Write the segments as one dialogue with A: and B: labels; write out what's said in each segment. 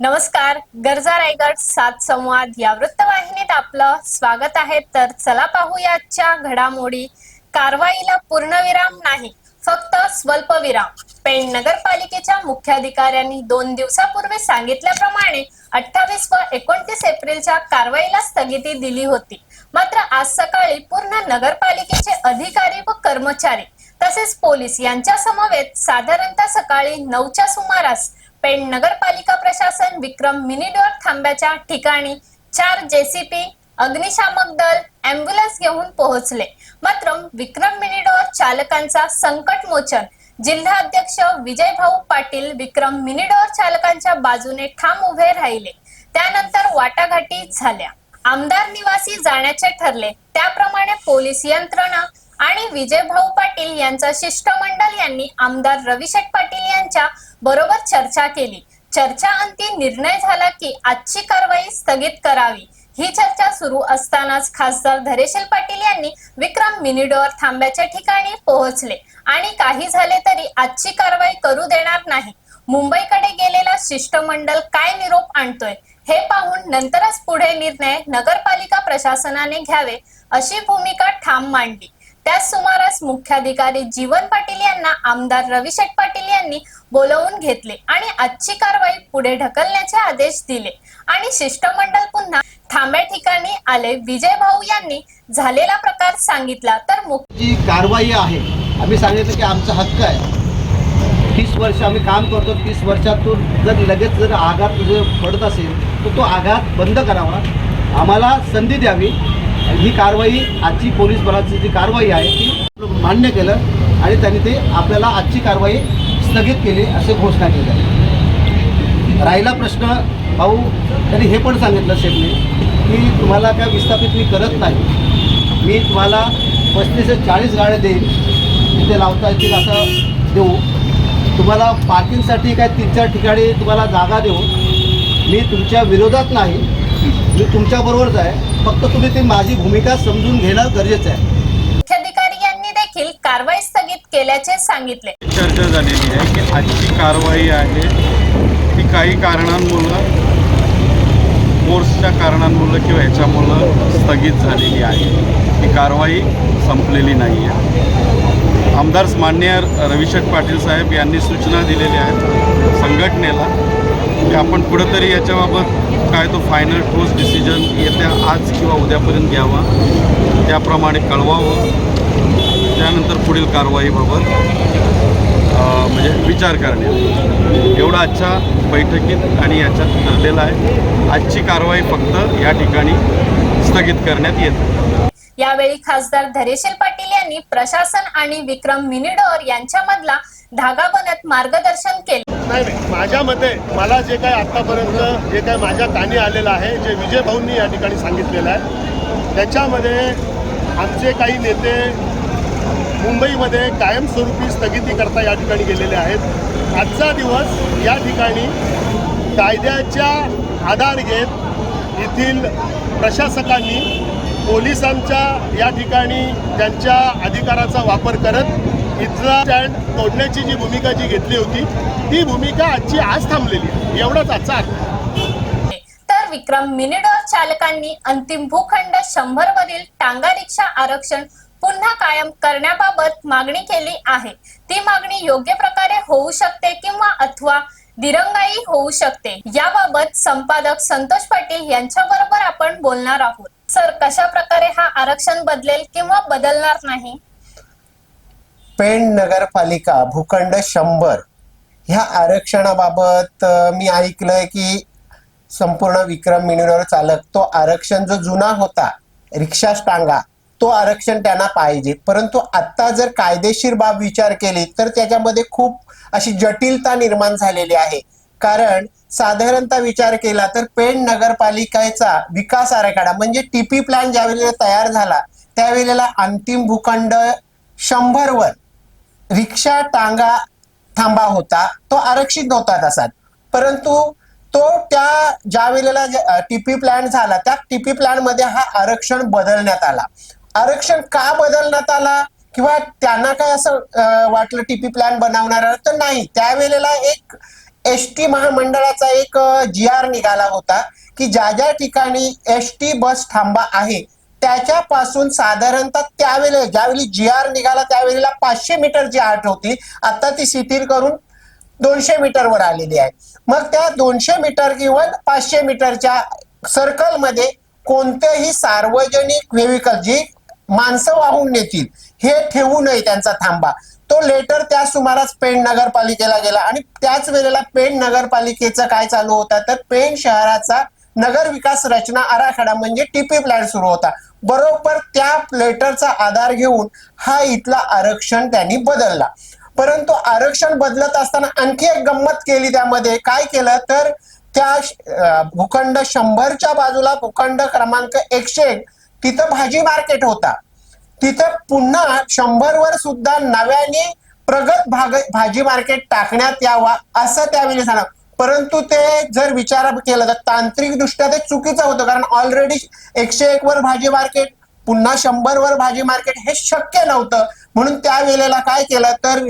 A: नमस्कार गरजा रायगड सात संवाद या वृत्तवाहिनीत आपलं स्वागत आहे. तर चला पाहूया आजच्या घडामोडी. कारवाईला पूर्णविराम नाही फक्त स्वल्पविराम. पेण नगरपालिकेच्या मुख्याधिकाऱ्यांनी दोन दिवसापूर्वी सांगितल्याप्रमाणे अठ्ठावीस व एकोणतीस एप्रिलच्या कारवाईला स्थगिती दिली होती. मात्र आज सकाळी पूर्ण नगरपालिकेचे अधिकारी व कर्मचारी तसेच पोलीस यांच्या समवेत साधारणतः सकाळी नऊच्या सुमारास पेण नगरपालिका प्रशासन विक्रम मिनीडोर थांब्याच्या ठिकाणी चार जेसीपी अग्निशामक दल अँब्युलन्स घेऊन पोहोचले. मात्र विक्रम मिनीडोर चालकांचा संकट मोचन. जिल्हा अध्यक्ष विजय भाऊ पाटील विक्रम मिनीडोर चालकांच्या बाजूने ठाम उभे राहिले. त्यानंतर वाटाघाटी झाल्या. आमदार निवासी जाण्याचे ठरले. त्याप्रमाणे पोलीस यंत्रणा आणि विजय भाऊ पाटील यांचा शिष्टमंडळ यांनी आमदार रविशेठ पाटील यांच्या बरोबर चर्चा केली. चर्चा अंती निर्णय झाला की आजची कारवाई स्थगित करावी. ही चर्चा सुरू असतानाच खासदार धरेशील पाटील यांनी विक्रम मिनिडोअर थांब्याच्या ठिकाणी पोहोचले. आणि काही झाले तरी आजची कारवाई करू देणार नाही. मुंबईकडे गेलेला शिष्टमंडळ काय निरोप आणतोय हे पाहून नंतरच पुढे निर्णय नगरपालिका प्रशासनाने घ्यावे अशी भूमिका ठाम मांडली. त्याच सुमारास मुख्याधिकारी जीवन पाटील यांना आमदार रविशेठ पाटील यांनी बोलवून घेतले आणि आजची कारवाई पुढे ढकलण्याचे आदेश दिले. आणि शिष्टमंडळ पुन्हा थांब्या ठिकाणी आले. विजय भाऊ यांनी झालेला प्रकार सांगितला. तर
B: जी कारवाई आहे आम्ही सांगितलं की आमचा हक्क आहे. तीस वर्ष आम्ही काम करतो तीस वर्षातून जर लगेच जर आघात पडत असेल तर तो आघात बंद करावा. आम्हाला संधी द्यावी. ही कारवाई आजची पोलीस बलाची जी कारवाई आहे ती मान्य केलं आणि त्यांनी ते आपल्याला आजची कारवाई स्थगित केली असे घोषणा केली राहिला प्रश्न भाऊ त्यांनी हे पण सांगितलं शेटने की तुम्हाला काय विस्थापित मी करत नाही. मी तुम्हाला पस्तीस ते चाळीस गाड्या देईन तिथे लावता येतील असं देऊ. तुम्हाला पार्किंगसाठी काय तीन चार ठिकाणी तुम्हाला जागा देऊ. मी तुमच्या विरोधात नाही. मी तुमच्याबरोबरच आहे फक्त तुम्ही ती माझी भूमिका समजून घेणं गरजेचं आहे.
A: मुख्याधिकारी यांनी देखील कारवाई स्थगित केल्याचे सांगितले.
C: चर्चा झालेली आहे की आजची कारवाई आहे ती काही कारणांमुळं फोर्सच्या कारणांमुळं किंवा ह्याच्यामुळं स्थगित झालेली आहे. ही कारवाई संपलेली नाही आहे. आमदार मान्य रविशेठ पाटील साहेब यांनी सूचना दिलेल्या आहेत संघटनेला की आपण कुठंतरी याच्याबाबत काय तो फायनल ठोस डिसिजन येत्या आज किंवा उद्यापर्यंत घ्यावा त्याप्रमाणे कळवावं. त्यानंतर पुढील कारवाईबाबत म्हणजे विचार करणे एवढा आजच्या बैठकीत आणि याच्यात ठरलेला आहे. आजची कारवाई फक्त या ठिकाणी स्थगित करण्यात येते.
A: यावेळी खासदार धरेशील पाटील यांनी प्रशासन आणि विक्रम मिनिडोर यांच्यामधला धागा बनत मार्गदर्शन केले.
D: नाही नाही. माझ्या मते मला जे काही आत्तापर्यंत जे काही माझ्या कानी आलेलं आहे जे विजय भाऊंनी या ठिकाणी सांगितलेलं आहे त्याच्यामध्ये आमचे काही नेते मुंबईमध्ये कायमस्वरूपी स्थगिती करता या ठिकाणी गेलेले आहेत. आजचा दिवस या ठिकाणी कायद्याच्या आधार घेत येथील प्रशासकांनी पोलिसांच्या या ठिकाणी त्यांच्या अधिकाराचा वापर करत इथला स्टँड तोडण्याची जी भूमिका जी घेतली होती ती भूमिका आजची आज थांबलेली आहे. एवढाच आजचा अर्थ
A: तर विक्रम मिनिडोर चालकांनी अंतिम भूखंड शंभर वरील टांगा रिक्षा आरक्षण पुन्हा कायम करण्याबाबत मागणी केली आहे. ती मागणी योग्य प्रकारे होऊ शकते किंवा अथवा दिरंगाई होऊ शकते याबाबत संपादक संतोष पाटील यांच्या बरोबर आपण बोलणार आहोत. सर कशा प्रकारे हा आरक्षण बदलेल किंवा बदलणार नाही?
E: पेण नगरपालिका भूखंड शंभर ह्या आरक्षणाबाबत मी ऐकलंय की संपूर्ण विक्रम मिनिरोर चालक तो आरक्षण जो जुना होता रिक्षा स्टांगा तो आरक्षण त्यांना पाहिजे. परंतु आता जर कायदेशीर बाब विचार केली तर त्याच्यामध्ये खूप अशी जटिलता निर्माण झालेली आहे. कारण साधारणतः विचार केला तर पेण नगरपालिकेचा विकास आराखडा म्हणजे टीपी प्लॅन ज्यावेळेला तयार झाला त्यावेळेला अंतिम भूखंड शंभरवर रिक्षा टांगा थांबा होता. तो आरक्षित नव्हता तसाच. परंतु तो त्या ज्या वेळेला टीपी प्लॅन झाला त्या टीपी प्लॅनमध्ये हा आरक्षण बदलण्यात आला. आरक्षण का बदलण्यात आला? किंवा त्यांना काय असं वाटलं टीपी प्लॅन बनवणार तर नाही. त्यावेळेला एक एस टी महामंडळाचा एक जी आर निघाला होता की ज्या ज्या ठिकाणी एस टी बस थांबा आहे त्याच्यापासून साधारणतः त्यावेळेला ज्यावेळी जी आर निघाला त्यावेळेला पाचशे मीटरची आठ होती. आता ती शिथिल करून दोनशे मीटरवर आलेली आहे. मग त्या दोनशे मीटर किंवा पाचशे मीटरच्या सर्कलमध्ये कोणतेही सार्वजनिक व्हेविकल जी माणसं वाहून नेतील हे ठेवू नये त्यांचा थांबा. तो लेटर त्या सुमारास पेण नगरपालिकेला गेला आणि त्याच वेळेला पेण नगरपालिकेचं काय चालू होता? तर पेण शहराचा नगर विकास रचना आराखडा म्हणजे टीपी प्लॅन सुरू होता. बरोबर त्या लेटरचा आधार घेऊन हा इथला आरक्षण त्यांनी बदलला. परंतु आरक्षण बदलत असताना आणखी एक गंमत केली त्यामध्ये. काय केलं? तर त्या भूखंड शंभरच्या बाजूला भूखंड क्रमांक एकशे एक तिथं भाजी मार्केट होता. तिथं पुन्हा शंभर वर सुद्धा नव्याने प्रगत भाग भाजी मार्केट टाकण्यात यावा असं त्यावेळी सांगा परंतु ते जर विचार केला तर तांत्रिकदृष्ट्या ते चुकीचं होतं. कारण ऑलरेडी एकशे एक वर भाजी मार्केट पुन्हा शंभर वर भाजी मार्केट हे शक्य नव्हतं. म्हणून त्या वेळेला काय केलं तर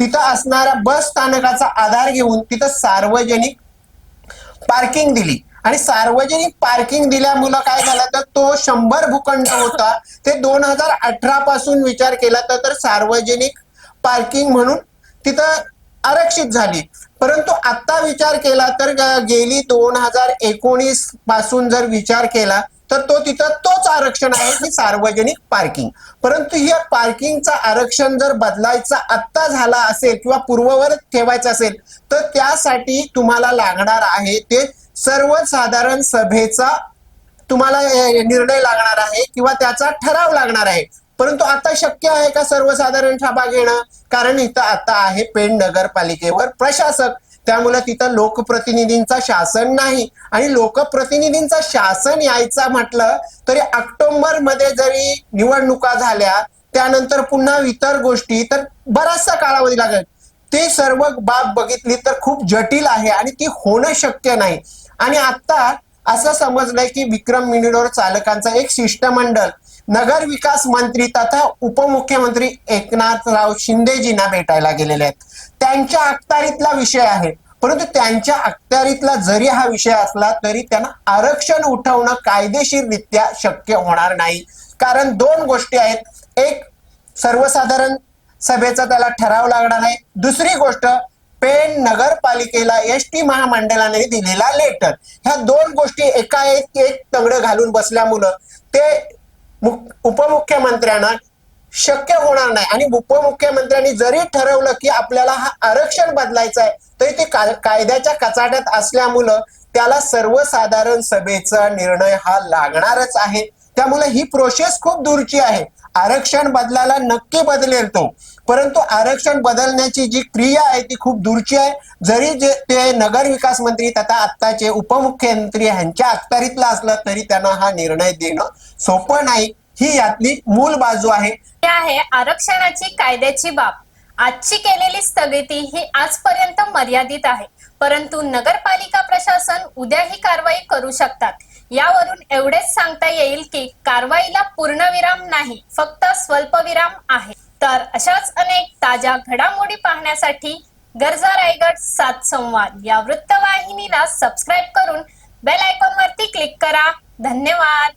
E: तिथं असणाऱ्या बस स्थानकाचा आधार घेऊन तिथं सार्वजनिक पार्किंग दिली. आणि सार्वजनिक पार्किंग दिल्यामुळं काय झालं तर तो शंभर भूखंड होता. ते दोन हजार अठरा पासून विचार केला तर तर सार्वजनिक पार्किंग म्हणून तिथं आरक्षित झाली. परंतु आता विचार केला तर गेली दोन हजार एकोणीसपासून जर विचार केला तर तो तिथं तोच आरक्षण आहे की सार्वजनिक पार्किंग. परंतु या पार्किंगचं आरक्षण जर बदलायचा आत्ता झाला असेल किंवा पूर्ववर ठेवायचं असेल तर त्यासाठी तुम्हाला लागणार आहे ते सर्वसाधारण सभेचा तुम्हाला निर्णय लागणार आहे किंवा त्याचा ठराव लागणार आहे. परंतु आता शक्य आहे का सर्वसाधारण सभा घेणं? कारण इथं आता आहे पेण नगरपालिकेवर प्रशासक. त्यामुळे तिथं लोकप्रतिनिधींचा शासन नाही. आणि लोकप्रतिनिधींचा शासन यायचा म्हटलं तरी ऑक्टोबरमध्ये जरी निवडणुका झाल्या त्यानंतर पुन्हा इतर गोष्टी तर बराचसा कालावधी लागेल. ते सर्व बाब बघितली तर खूप जटिल आहे आणि ती होणं शक्य नाही. आणि आता असं समजलंय की विक्रम मिनिडोर चालकांचा एक शिष्टमंडळ नगर विकास मंत्री तथा उपमुख्यमंत्री एकनाथराव शिंदेजींना भेटायला गेलेले आहेत. त्यांच्या अखत्यारीतला विषय आहे. परंतु त्यांच्या अखत्यारीतला जरी हा विषय असला तरी त्यांना आरक्षण उठवणं कायदेशीररित्या शक्य होणार नाही. कारण दोन गोष्टी आहेत. एक सर्वसाधारण सभेचा त्याला ठराव लागणार आहे. दुसरी गोष्ट पेण नगरपालिकेला एस टी महामंडळाने दिलेला लेटर ह्या दोन गोष्टी एका एक एक तंगड घालून बसल्यामुळं ते उपमुख्यमंत्र्यांना शक्य होणार नाही. आणि उपमुख्यमंत्र्यांनी जरी ठरवलं की आपल्याला हा आरक्षण बदलायचं आहे तरी ते कायद्याच्या कचाट्यात असल्यामुळं त्याला सर्वसाधारण सभेचा निर्णय हा लागणारच आहे. त्यामुळे ही प्रोसेस खूप दूरची आहे. आरक्षण बदलायला नक्की बदलेल तो. परंतु आरक्षण बदलण्याची जी क्रिया आहे ती खूप दूरची आहे. जरी जे ते नगर विकास मंत्री तथा आत्ताचे उपमुख्यमंत्री ह्यांच्या अखत्यारीतला असलं तरी त्यांना हा निर्णय देणं सोपं नाही. ही यातली मूल बाजू आहे.
A: आहे आरक्षणाची कायद्याची बाब. आजची केलेली स्थगिती ही आजपर्यंत मर्यादित आहे. परंतु नगरपालिका प्रशासन उद्या ही कारवाई करू शकतात. यावरून एवढेच सांगता येईल की कारवाईला पूर्णविराम नाही फक्त स्वल्पविराम आहे. तर अशाच अनेक ताज्या घडामोडी पाहण्यासाठी गरजा रायगड सात संवाद या वृत्तवाहिनीला सबस्क्राईब करून बेल आयकॉन वरती क्लिक करा. धन्यवाद.